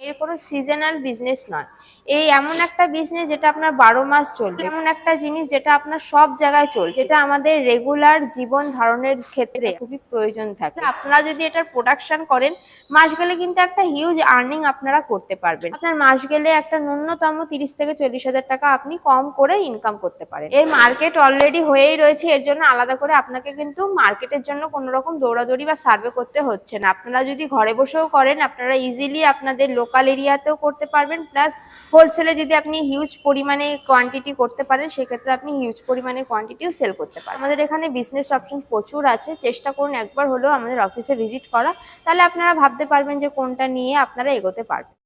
এর কোনো seasonal business নয়। এই এমন একটা বিজনেস যেটা আপনার বারো মাস চলবে। এমন একটা জিনিস যেটা আপনার সব জায়গায় চলছে। যেটা আমাদের রেগুলার জীবন ধারণের ক্ষেত্রে খুবই প্রয়োজন থাকে। আপনারা যদি এটার প্রোডাকশন করেন মাস গেলে কিন্তু একটা হিউজ আর্নিং আপনারা করতে পারবেন। আপনার মাস গেলে একটা ন্যূনতম তিরিশ থেকে চল্লিশ হাজার টাকা আপনি কম করে ইনকাম করতে পারেন। এর মার্কেট অলরেডি হয়েই রয়েছে এর জন্য আলাদা করে আপনাকে কিন্তু মার্কেটের জন্য কোনো রকম দৌড়াদৌড়ি বা সার্ভে করতে হচ্ছে না। আপনারা যদি ঘরে বসেও করেন আপনারা ইজিলি আপনাদের লোকাল এরিয়াতেও করতে পারবেন। প্লাস হোলসেলে যদি আপনি হিউজ পরিমাণে কোয়ান্টিটি করতে পারেন, সেক্ষেত্রে আপনি হিউজ পরিমাণে কোয়ান্টিটিও সেল করতে পারেন আমাদের এখানে বিজনেস অপশন প্রচুর আছে। চেষ্টা করুন একবার হলেও আমাদের অফিসে ভিজিট করা। তাহলে আপনারা ভাবতে পারবেন যে কোনটা নিয়ে আপনারা এগোতে পারবেন।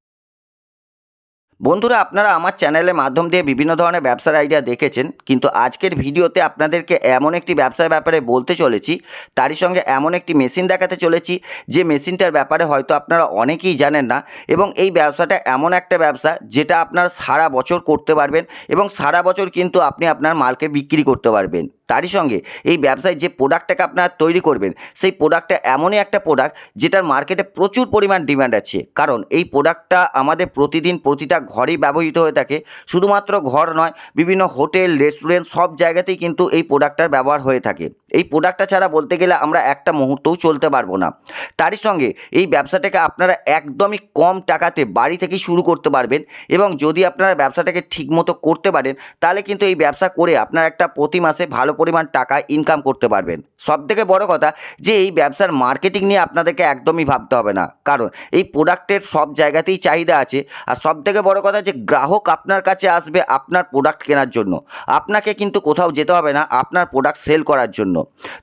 বন্ধুরা, আপনারা আমার চ্যানেলের মাধ্যম দিয়ে বিভিন্ন ধরনের ব্যবসার আইডিয়া দেখেছেন, কিন্তু আজকের ভিডিওতে আপনাদেরকে এমন একটি ব্যবসার ব্যাপারে বলতে চলেছি, তারই সঙ্গে এমন একটি মেশিন দেখাতে চলেছি, যে মেশিনটার ব্যাপারে হয়তো আপনারা অনেকেই জানেন না, এবং এই ব্যবসাটা এমন একটা ব্যবসা, যেটা আপনারা সারা বছর করতে পারবেন, এবং সারা বছর কিন্তু আপনি আপনার মালকে বিক্রি করতে পারবেন। তারই সঙ্গে এই ব্যবসায় যে প্রোডাক্টটাকে আপনারা তৈরি করবেন, সেই প্রোডাক্টটা এমনই একটা প্রোডাক্ট যেটার মার্কেটে প্রচুর পরিমাণ ডিমান্ড আছে। কারণ এই প্রোডাক্টটা আমাদের প্রতিদিন প্রতিটা ঘরেই ব্যবহৃত হয়ে থাকে। শুধুমাত্র ঘর নয়, বিভিন্ন হোটেল রেস্টুরেন্ট সব জায়গাতেই কিন্তু এই প্রোডাক্টটার ব্যবহার হয়ে থাকে। এই প্রোডাক্টটা ছাড়া বলতে গেলে আমরা একটা মুহূর্তও চলতে পারব না। তারই সঙ্গে এই ব্যবসাটাকে আপনারা একদমই কম টাকাতে বাড়ি থেকেই শুরু করতে পারবেন এবং যদি আপনারা ব্যবসাটাকে ঠিকমতো করতে পারেন, তাহলে কিন্তু এই ব্যবসা করে আপনারা একটা প্রতি মাসে ভালো পরিমাণ টাকা ইনকাম করতে পারবেন। সব থেকে বড় কথা যে এই ব্যবসার মার্কেটিং নিয়ে আপনাদেরকে একদমই ভাবতে হবে না। কারণ এই প্রোডাক্টের সব জায়গাতেই চাহিদা আছে। আর সব থেকে বড় কথা যে গ্রাহক আপনার কাছে আসবে আপনার প্রোডাক্ট কেনার জন্য। আপনাকে কিন্তু কোথাও যেতে হবে না আপনার প্রোডাক্ট সেল করার জন্য।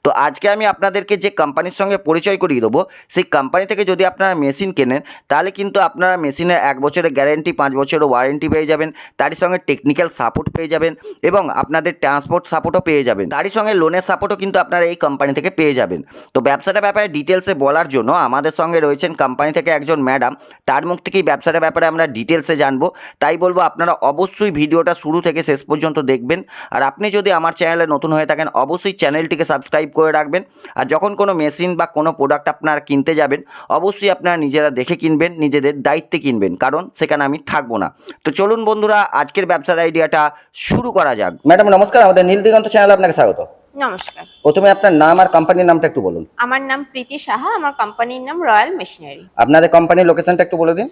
তো আজকে আমি আপনাদেরকে যে কোম্পানির সঙ্গে পরিচয় করিয়ে দেবো, সেই কোম্পানি থেকে যদি আপনারা মেশিন কেনেন, তাহলে কিন্তু আপনারা মেশিনের এক বছরের গ্যারেন্টি পাঁচ বছরের ওয়ারেন্টি পেয়ে যাবেন। তারই সঙ্গে টেকনিক্যাল সাপোর্ট পেয়ে যাবেন এবং আপনাদের ট্রান্সপোর্ট সাপোর্টও পেয়ে যাবেন। তারই সঙ্গে লোনের সাপোর্টও কিন্তু আপনারা এই কোম্পানি থেকে পেয়ে যাবেন। তো ব্যবসাটা ব্যাপারে ডিটেলসে বলার জন্য আমাদের সঙ্গে রয়েছেন কোম্পানি থেকে একজন ম্যাডাম তার মুখ থেকেই ব্যবসাটা ব্যাপারে আমরা ডিটেলসে জানব। তাই বলব আপনারা অবশ্যই ভিডিওটা শুরু থেকে শেষ পর্যন্ত দেখবেন। আর আপনি যদি আমার চ্যানেলে নতুন হয়ে থাকেন, অবশ্যই চ্যানেলটিকে সাবস্ক্রাইব করে রাখবেন। আর যখন কোনো মেশিন বা কোনো প্রোডাক্ট আপনারা কিনতে যাবেন, অবশ্যই আপনারা নিজেরা দেখে কিনবেন, নিজেদের দায়িত্বে কিনবেন। কারণ সেখানে আমি থাকব না। তো চলুন বন্ধুরা, আজকের ব্যবসার আইডিয়াটা শুরু করা যাক। ম্যাডাম, নমস্কার। আমাদের নীল দিগন্ত চ্যানেলে আপনাকে স্বাগত। নমস্কার। প্রথমে আপনার নাম আর কোম্পানির নামটা একটু বলুন। আমার নাম প্রীতি সাহা আমার কোম্পানির নাম রয়্যাল মেশিনারি আপনাদের কোম্পানির লোকেশনটা একটু বলে দিন।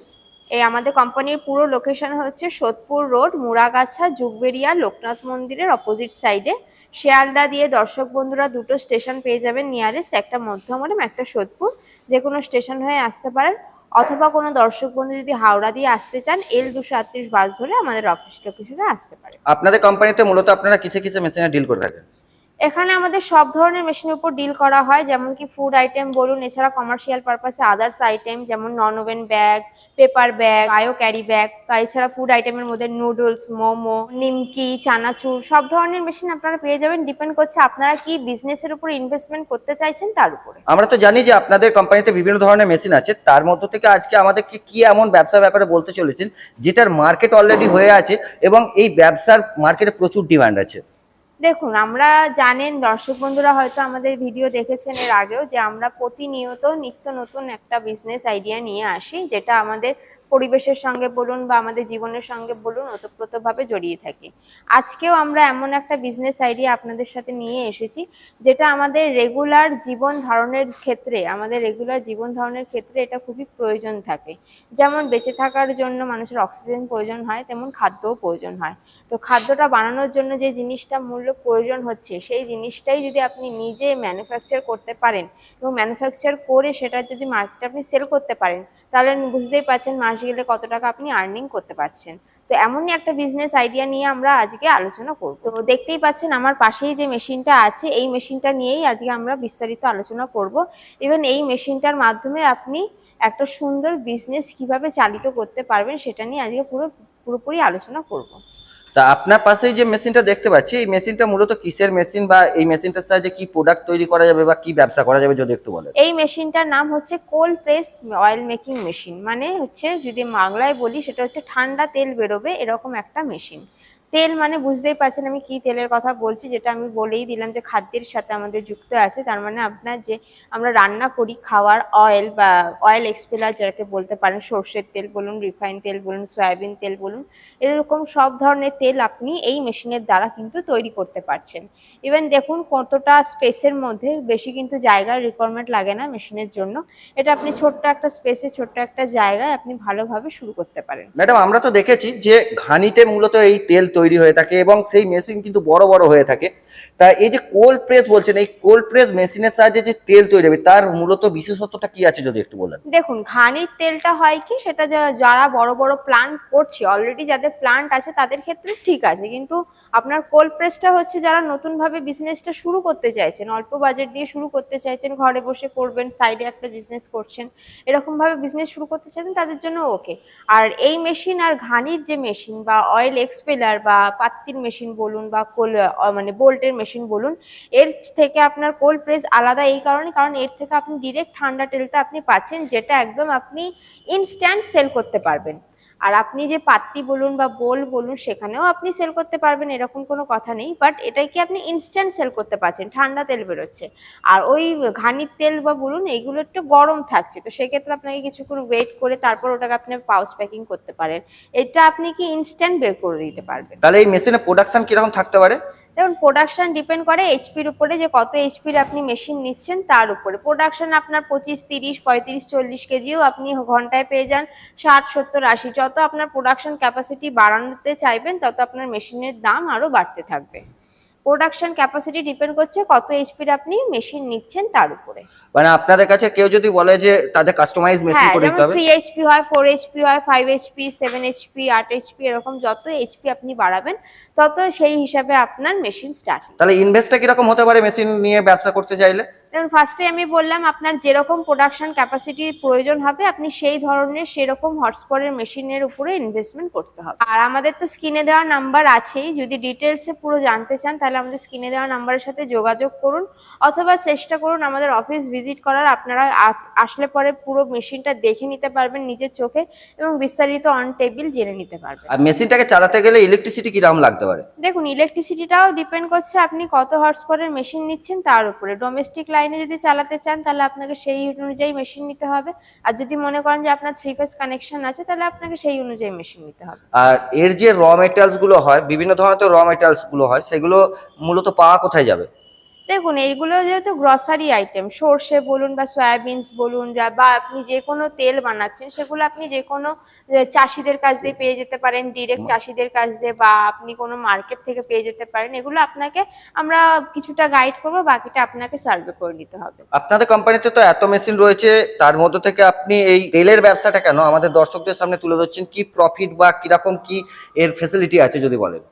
এই আমাদের কোম্পানির পুরো লোকেশন হচ্ছে সোদপুর রোড মুড়াগাছা যুগবেরিয়া লোকনাথ মন্দিরের অপোজিট সাইডে শিয়ালদা দিয়ে দর্শক বন্ধুরা দুটো স্টেশন পেয়ে যাবেন নিয়ারেস্ট একটা মধ্যমরম একটা সোদপুর। যে কোনো স্টেশন হয়ে আসতে পারেন। অথবা কোনো দর্শক বন্ধু যদি হাওড়া দিয়ে আসতে চান এল দুশো আটত্রিশ বাস ধরে আমাদের অফিস লোকেশনে আসতে পারে। আপনাদের কোম্পানিতে মূলত আপনারা কিসে কিসে মেশিনে ডিল করে থাকেন? এখানে আমাদের সব ধরনের মেশিনের উপর ডিল করা হয় যেমন কি ফুড আইটেম বলুন এছাড়া কমার্শিয়াল পারপাসে আদার্স আইটেম যেমন non woven bag paper bag আয়ো ক্যারি ব্যাগ এছাড়া ফুড আইটেমের মধ্যে নুডলস মোমো, নিমকি, চানাচুর, সব ধরনের মেশিন আপনারা পেয়ে যাবেন। ডিপেন্ড করছে আপনারা কি বিজনেসের উপর ইনভেস্টমেন্ট করতে চাইছেন তার উপরে। আমরা তো জানি যে আপনাদের কোম্পানিতে বিভিন্ন ধরনের মেশিন আছে। তার মধ্য থেকে আজকে আমাদেরকে কি এমন ব্যবসা ব্যাপারে বলতে চলেছেন, যেটার মার্কেট অলরেডি হয়ে আছে এবং এই ব্যবসার মার্কেটে প্রচুর ডিমান্ড আছে। দেখুন, আমরা জানেন দর্শক বন্ধুরা হয়তো আমাদের ভিডিও দেখেছেন এর আগেও যে আমরা প্রতিনিয়ত নিত্য নতুন একটা বিজনেস আইডিয়া নিয়ে আসি, যেটা আমাদের পরিবেশের সঙ্গে বলুন বা আমাদের জীবনের সঙ্গে বলুন, ওতপ্রোতভাবে জড়িয়ে থাকি। আজকেও আমরা এমন একটা বিজনেস আইডিয়া আপনাদের সাথে নিয়ে এসেছি, যেটা আমাদের রেগুলার জীবন ধারণের ক্ষেত্রে, আমাদের রেগুলার জীবন ধারণের ক্ষেত্রে এটা খুবই প্রয়োজন থাকে। যেমন বেঁচে থাকার জন্য মানুষের অক্সিজেন প্রয়োজন হয়, তেমন খাদ্যও প্রয়োজন হয়। তো খাদ্যটা বানানোর জন্য যে জিনিসটা মূল্য প্রয়োজন হচ্ছে, সেই জিনিসটাই যদি আপনি নিজে ম্যানুফ্যাকচার করতে পারেন এবং ম্যানুফ্যাকচার করে সেটা যদি মার্কেটে আপনি সেল করতে পারেন, তাহলে বুঝতেই পারছেন মাস গেলে কত টাকা আপনি আর্নিং করতে পারছেন। তো এমনই একটা বিজনেস আইডিয়া নিয়ে আমরা আজকে আলোচনা করব। তো দেখতেই পাচ্ছেন আমার পাশেই যে মেশিনটা আছে, এই মেশিনটা নিয়েই আজকে আমরা বিস্তারিত আলোচনা করব। ইভেন এই মেশিনটার মাধ্যমে আপনি একটা সুন্দর বিজনেস কীভাবে চালিত করতে পারবেন, সেটা নিয়ে আজকে পুরো, পুরোপুরি আলোচনা করব। তা আপনার পাশেই যে মেশিনটা দেখতে পাচ্ছি, এই মেশিনটা মূলত কিসের মেশিন বা এই মেশিনটার সাহায্যে কি প্রোডাক্ট তৈরি করা যাবে বা কি ব্যবসা করা যাবে যদি একটু বলেন? এই মেশিনটার নাম হচ্ছে cold press oil making machine মানে হচ্ছে যদি বাংলায় বলি সেটা হচ্ছে ঠান্ডা তেল বেরোবে এরকম একটা মেশিন। তেল মানে বুঝতেই পারছেন আমি কি তেলের কথা বলছি, যেটা আমি বলেই দিলাম যে খাদ্যের সাথে আমাদের যুক্ত আছে, তার মানে আপনার যে আমরা রান্না করি খাওয়ার অয়েল বা অয়েল এক্সপেলার যাকে বলতে পারেন, সর্ষের তেল বলুন রিফাইন তেল বলুন সয়াবিন তেল বলুন, এরকম সব ধরনের তেল আপনি এই মেশিনের দ্বারা কিন্তু তৈরি করতে পারছেন। ইভেন দেখুন কতটা স্পেসের মধ্যে বেশি কিন্তু জায়গার রিকোয়ারমেন্ট লাগে না মেশিনের জন্য। এটা আপনি ছোট্ট একটা স্পেসে ছোট্ট একটা জায়গায় আপনি ভালোভাবে শুরু করতে পারেন। ম্যাডাম, আমরা তো দেখেছি যে ঘানিতে মূলত এই তেল তৈরি হয়ে থাকে এবং সেই মেশিন কিন্তু বড় বড় হয়ে থাকে। তা এই যে কোল্ড প্রেস বলছেন, এই কোল্ড প্রেস মেশিনের সাহায্যে যে তেল তৈরি হবে, তার মূলত বিশেষত্বটা কি আছে যদি একটু বলেন? দেখুন ঘানির তেলটা হয় কি, সেটা যারা বড় বড় প্লান্ট করছে অলরেডি যাদের প্লান্ট আছে, তাদের ক্ষেত্রে ঠিক আছে। কিন্তু আপনার কোল্ড প্রেসটা হচ্ছে যারা নতুনভাবে বিজনেসটা শুরু করতে চাইছেন, অল্প বাজেট দিয়ে শুরু করতে চাইছেন, ঘরে বসে করবেন সাইডে একটা বিজনেস করছেন এরকম ভাবে বিজনেস শুরু করতে চাইছেন, তাদের জন্য ওকে আর এই মেশিন আর ঘানির যে মেশিন বা অয়েল এক্সপেলার বা পাত্তির মেশিন বলুন বা কোল মানে বোল্টের মেশিন বলুন, এর থেকে আপনার কোল্ড প্রেস আলাদা এই কারণে, কারণ এর থেকে আপনি ডিরেক্ট ঠান্ডা তেলটা আপনি পাচ্ছেন, যেটা একদম আপনি ইনস্ট্যান্ট সেল করতে পারবেন। আর আপনি যে পাত্তি বলুন বা বোল বলুন, সেখানেও আপনি সেল করতে পারবেন, এরকম কোনো কথা নেই। বাট এটাকে আপনি ইনস্ট্যান্ট সেল করতে পারছেন, ঠান্ডা তেল বেরোচ্ছে। আর ওই ঘানির তেল বা বলুন, এইগুলো একটু গরম থাকছে। তো সেক্ষেত্রে আপনাকে কিছুক্ষণ ওয়েট করে তারপর ওটাকে আপনি পাউচ প্যাকিং করতে পারেন। এটা আপনি কি ইনস্ট্যান্ট বের করে দিতে পারবেন? তাহলে এই মেশিনের প্রোডাকশন কীরকম থাকতে পারে? দেখুন প্রোডাকশান ডিপেন্ড করে এইচপির উপরে যে কত এইচপির আপনি মেশিন নিচ্ছেন তার উপরে। প্রোডাকশান আপনার পঁচিশ, তিরিশ, পঁয়ত্রিশ, চল্লিশ কেজিও আপনি ঘন্টায় পেয়ে যান ষাট, সত্তর, আশি। যত আপনার প্রোডাকশান ক্যাপাসিটি বাড়ানোতে চাইবেন, তত আপনার মেশিনের দাম আরও বাড়তে থাকবে। প্রোডাকশন ক্যাপাসিটি ডিপেন্ড করছে কত এইচপির আপনি মেশিন নিচ্ছেন তার উপরে। মানে আপনাদের কাছে কেউ যদি বলে যে তাদের কাস্টমাইজ মেশিন হ্যাঁ করে দিতে হবে। 3 এইচপি হয় 4 এইচপি হয় 5 এইচপি 7 এইচপি 8 এইচপি এরকম যত এইচপি আপনি বাড়াবেন তত সেই হিসাবে আপনার মেশিন স্টার্ট তাহলে ইনভেস্টটা কি রকম হতে পারে মেশিন নিয়ে ব্যবসা করতে চাইলে? যেমন ফার্স্টে আমি বললাম আপনার যেরকম প্রোডাকশন ক্যাপাসিটির প্রয়োজন হবে আপনি সেই ধরনের সেরকম হটস্পটের মেশিনের উপরে ইনভেস্টমেন্ট করতে হবে। আর আমাদের তো স্ক্রিনে দেওয়া নাম্বার আছেই যদি ডিটেলসে পুরো জানতে চান তাহলে আমাদের স্ক্রিনে দেওয়া নাম্বারের সাথে যোগাযোগ করুন অথবা চেষ্টা করুন আমাদের অফিস ভিজিট করার আপনারা আসলে পরে পুরো মেশিনটা দেখে নিতে পারবেন নিজের চোখে এবং বিস্তারিত অন টেবিল জেনে নিতে পারবেন। আর মেশিনটাকে চালাতে গেলে ইলেকট্রিসিটি কীরকম লাগতে পারে? দেখুন ইলেকট্রিসিটিটাও ডিপেন্ড করছে আপনি কত হটস্পটের মেশিন নিচ্ছেন তার উপরে। ডোমেস্টিক লাইনে যদি চালাতে চান, তাহলে আপনাকে সেই অনুযায়ী মেশিন নিতে হবে। আর যদি মনে করেন যে আপনার থ্রি ফেজ কানেকশন আছে, তাহলে আপনাকে সেই অনুযায়ী মেশিন নিতে হবে। আর এর যে র মেটেরিয়ালসগুলো হয়, বিভিন্ন ধরনের তো র মেটেরিয়ালসগুলো হয়, সেগুলো মূলত পাওয়া কোথায় যাবে? দেখুন এইগুলো যেহেতু গ্রসারি আইটেম সর্ষে বলুন বা সয়াবিনস বলুন যা- বা আপনি যে কোনো তেল বানাচ্ছেন সেগুলো আপনি যে কোনো চাষিদের কাছ দিয়ে পেয়ে যেতে পারেন ডিরেক্ট চাষিদের কাছ দিয়ে বা আপনি কোনো মার্কেট থেকে পেয়ে যেতে পারেন এগুলো আপনাকে আমরা কিছুটা গাইড করব বাকিটা আপনাকে সার্ভে করে নিতে হবে। আপনাদের কোম্পানিতে তো এত মেশিন রয়েছে তার মধ্যে থেকে আপনি এই তেলের ব্যবসাটা কেন? আমাদের দর্শকদের সামনে তুলে ধরছেন কি প্রফিট বা কীরকম কি এর ফেসিলিটি আছে যদি বলেন?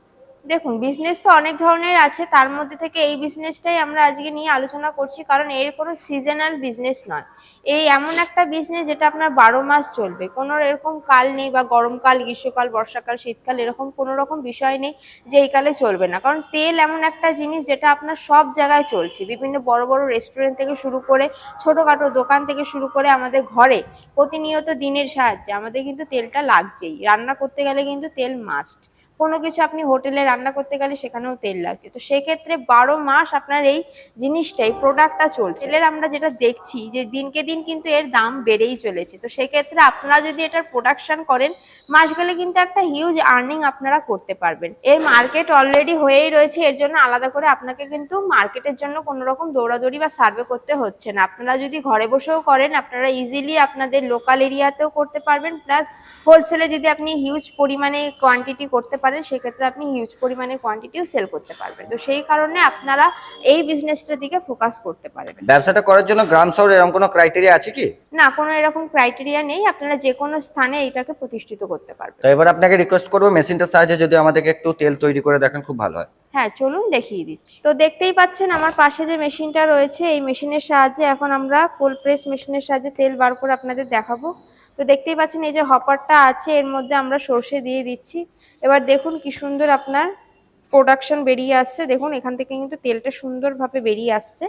দেখুন বিজনেস তো অনেক ধরনের আছে, তার মধ্যে থেকে এই বিজনেসটাই আমরা আজকে নিয়ে আলোচনা করছি, কারণ এর কোনো সিজনাল বিজনেস নয়। এই এমন একটা বিজনেস যেটা আপনার বারো মাস চলবে, কোনো এরকম কাল নেই বা গরমকাল, গ্রীষ্মকাল, বর্ষাকাল, শীতকাল, এরকম কোনো রকম বিষয় নেই যে এই কালে চলবে না। কারণ তেল এমন একটা জিনিস যেটা আপনার সব জায়গায় চলছে, বিভিন্ন বড় বড় রেস্টুরেন্ট থেকে শুরু করে, ছোটোখাটো দোকান থেকে শুরু করে আমাদের ঘরে প্রতিনিয়ত দিনের সাহায্যে আমাদের কিন্তু তেলটা লাগছেই। রান্না করতে গেলে কিন্তু তেল মাস্ট কোনো কিছু আপনি হোটেলে রান্না করতে গেলে সেখানেও তেল লাগছে। তো সেক্ষেত্রে বারো মাস আপনার এই জিনিসটাই প্রোডাক্টটা চলছে। তেলের আমরা যেটা দেখছি যে দিনকে দিন কিন্তু এর দাম বেড়েই চলেছে। তো সেক্ষেত্রে আপনারা যদি এটার প্রোডাকশান করেন মাস গেলে কিন্তু একটা হিউজ আর্নিং আপনারা করতে পারবেন। এর মার্কেট অলরেডি হয়েই রয়েছে এর জন্য আলাদা করে আপনাকে কিন্তু মার্কেটের জন্য কোনো রকম দৌড়াদৌড়ি বা সার্ভে করতে হচ্ছে না। আপনারা যদি ঘরে বসেও করেন আপনারা ইজিলি আপনাদের লোকাল এরিয়াতেও করতে পারবেন প্লাস হোলসেলে যদি আপনি হিউজ পরিমাণে কোয়ান্টিটি করতে পারেন সেক্ষেত্রে আপনি হিউজ পরিমাণে কোয়ান্টিটিও সেল করতে পারবেন। তো সেই কারণে আপনারা এই বিজনেসটার দিকে ফোকাস করতে পারবেন। ব্যবসাটা করার জন্য গ্রাম শহরে এরকম কোনো ক্রাইটেরিয়া আছে কি? না কোনো এরকম ক্রাইটেরিয়া নেই। আপনারা যে কোনো স্থানে এটাকে প্রতিষ্ঠিত করতে পারবেন তো এবার আপনাকে রিকোয়েস্ট করব মেশিনটার সাহায্যে যদি আমাদেরকে একটু তেল তৈরি করে দেখেন খুব ভালো হয়। হ্যাঁ চলুন দেখিয়ে দিচ্ছি। তো দেখতেই পাচ্ছেন আমার পাশে যে মেশিনটা রয়েছে এই মেশিনের সাহায্যে এখন আমরা কোল্ড প্রেস মেশিনের সাহায্যে তেল বার করে আপনাদের দেখাবো। তো দেখতেই পাচ্ছেন এই যে হপারটা আছে এর মধ্যে আমরা সর্ষে দিয়ে দিচ্ছি। এবার দেখুন কি সুন্দর আপনার প্রোডাকশন বেরিয়ে আসছে। দেখুন এখান থেকে কিন্তু তেলটা সুন্দরভাবে বেরিয়ে আসছে।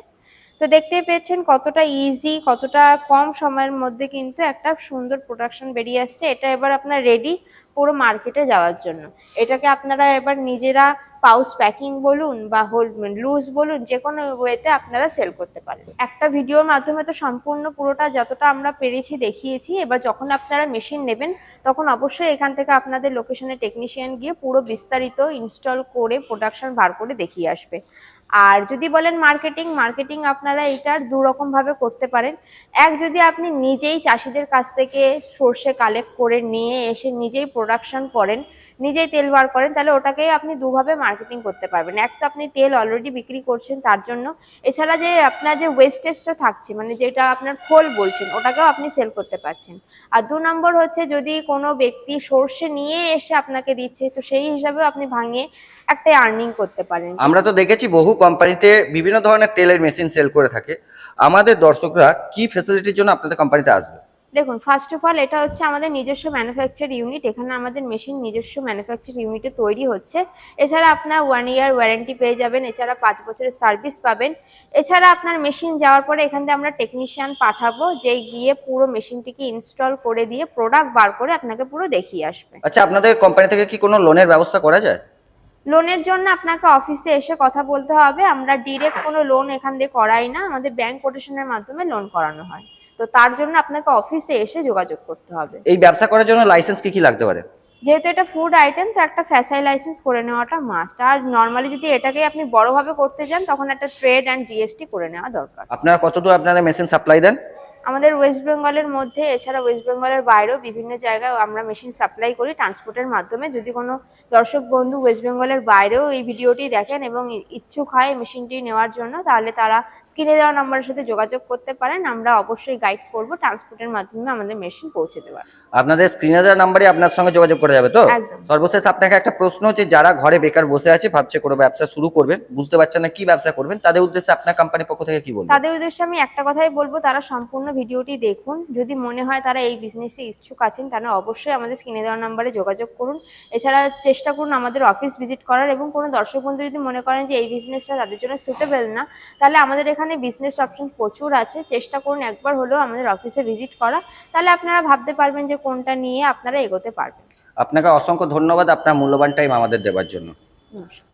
তো দেখতেই পেয়েছেন কতটা ইজি কতটা কম সময়ের মধ্যে কিন্তু একটা সুন্দর প্রোডাকশন বেরিয়ে আসছে। এটা এবার আপনার রেডি পুরো মার্কেটে যাওয়ার জন্য। এটাকে আপনারা এবার নিজেরা পাউচ প্যাকিং বলুন বা হোল, লুজ বলুন, যে কোনো ওয়েতে আপনারা সেল করতে পারেন একটা ভিডিওর মাধ্যমে তো সম্পূর্ণ পুরোটা যতটা আমরা পেরেছি দেখিয়েছি, এবার যখন আপনারা মেশিন নেবেন, তখন অবশ্যই এখান থেকে আপনাদের লোকেশনে টেকনিশিয়ান গিয়ে পুরো বিস্তারিত ইনস্টল করে প্রোডাকশন বার করে দেখিয়ে আসবে। আর যদি বলেন মার্কেটিং মার্কেটিং আপনারা এটার দু রকম ভাবে করতে পারেন। এক, যদি আপনি নিজেই চাষিদের কাছ থেকে সর্ষে কালেক্ট করে নিয়ে এসে নিজেই প্রোডাকশন করেন নিজেই তেল বার করেন, তাহলে ওটাকে আপনি দুভাবে মার্কেটিং করতে পারবেন। এক তো আপনি তেল অলরেডি বিক্রি করছেন তার জন্য। এছাড়া যে আপনার যে ওয়েস্টেজটা থাকছে মানে যেটা আপনার খোল বলছেন, ওটাকেও আপনি সেল করতে পারছেন। আর দু নম্বর হচ্ছে যদি কোনো ব্যক্তি সর্ষে নিয়ে এসে আপনাকে দিচ্ছে, তো সেই হিসাবেও আপনি ভাঙিয়ে একটা আর্নিং করতে পারেন। আমরা তো দেখেছি বহু কোম্পানিতে বিভিন্ন ধরনের তেলের মেশিন সেল করে থাকে। আমাদের দর্শকরা কি ফেসিলিটির জন্য আপনাদের কোম্পানিতে আসবে? দেখুন ফার্স্ট অফ অল এটা হচ্ছে আমাদের নিজস্ব ম্যানুফ্যাকচার ইউনিট এখানে আমাদের মেশিন নিজস্ব ম্যানুফ্যাকচার ইউনিটে তৈরি হচ্ছে। এছাড়া আপনার ওয়ান ইয়ার ওয়ারেন্টি পেয়ে যাবেন এছাড়া পাঁচ বছরের সার্ভিস পাবেন। এছাড়া আপনার মেশিন যাওয়ার পরে এখান থেকে আমরা টেকনিশিয়ান পাঠাবো যে গিয়ে পুরো মেশিনটিকে ইনস্টল করে দিয়ে প্রোডাক্ট বার করে আপনাকে পুরো দেখিয়ে আসবে। আচ্ছা আপনাদের কোম্পানি থেকে কি কোনো লোনের ব্যবস্থা করা যায়? লোনের জন্য আপনাকে অফিসে এসে কথা বলতে হবে। আমরা ডিরেক্ট কোনো লোন এখান দিয়ে করাই না আমাদের ব্যাংক কোটেশনের মাধ্যমে লোন করানো হয়। তো তার জন্য আপনাকে অফিসে এসে যোগাযোগ করতে হবে। এই ব্যবসা করার জন্য লাইসেন্স কি কি লাগতে পারে? যেহেতু এটা ফুড আইটেম তো একটা ফ্যাসাই লাইসেন্স করে নেওয়াটা মাস্ট আর নর্মালি যদি এটাকে আপনি বড়ভাবে করতে যান তখন একটা ট্রেড অ্যান্ড জিএসটি করে নেওয়া দরকার। আপনারা কতদূর আপনারা মেশিন সাপ্লাই দেন? আমাদের ওয়েস্ট বেঙ্গলের মধ্যে এছাড়া ওয়েস্ট বেঙ্গলের বাইরেও বিভিন্ন জায়গায় আমরা মেশিন সাপ্লাই করি ট্রান্সপোর্টের মাধ্যমে। যদি কোনো দর্শক বন্ধু ওয়েস্ট বেঙ্গলের বাইরেও এই ভিডিওটি দেখেন এবং ইচ্ছুক হয় মেশিনটি নেওয়ার জন্য তাহলে তারা স্ক্রিনে দেওয়া নাম্বারের সাথে যোগাযোগ করতে পারেন। আমরা অবশ্যই গাইড করব ট্রান্সপোর্টের মাধ্যমে আমাদের মেশিন পৌঁছে দেওয়ার। আপনাদের স্ক্রিনে দেওয়া নাম্বারে আপনার সঙ্গে যোগাযোগ করা যাবে তো? সর্বশেষ আপনাকে একটা প্রশ্ন যে যারা ঘরে বেকার বসে আছে ভাবছে কোনো ব্যবসা শুরু করবেন বুঝতে পারছেন না কি ব্যবসা করবেন তাদের উদ্দেশ্যে আপনার কোম্পানির পক্ষ থেকে কি বলবেন? তাদের উদ্দেশ্যে আমি একটা কথাই বলব তারা সম্পূর্ণ ভিডিওটি দেখুন। যদি মনে হয় তারা এই বিজনেসে ইচ্ছুক আছেন তারা অবশ্যই আমাদের স্ক্রিনে দেওয়া নাম্বারে যোগাযোগ করুন। এছাড়া চেষ্টা করুন আমাদের অফিস ভিজিট করার এবং কোনো দর্শক বন্ধু যদি মনে করেন যে এই বিজনেসটা তাদের জন্য সুটেবল না তাহলে আমাদের এখানে বিজনেস অপশন প্রচুর আছে। চেষ্টা করুন একবার হলেও আমাদের অফিসে ভিজিট করা। তাহলে আপনারা ভাবতে পারবেন যে কোনটা নিয়ে আপনারা এগোতে পারবেন। আপনাকে অসংখ্য ধন্যবাদ আপনার মূল্যবান টাইম আমাদের দেওয়ার জন্য। নমস্কার।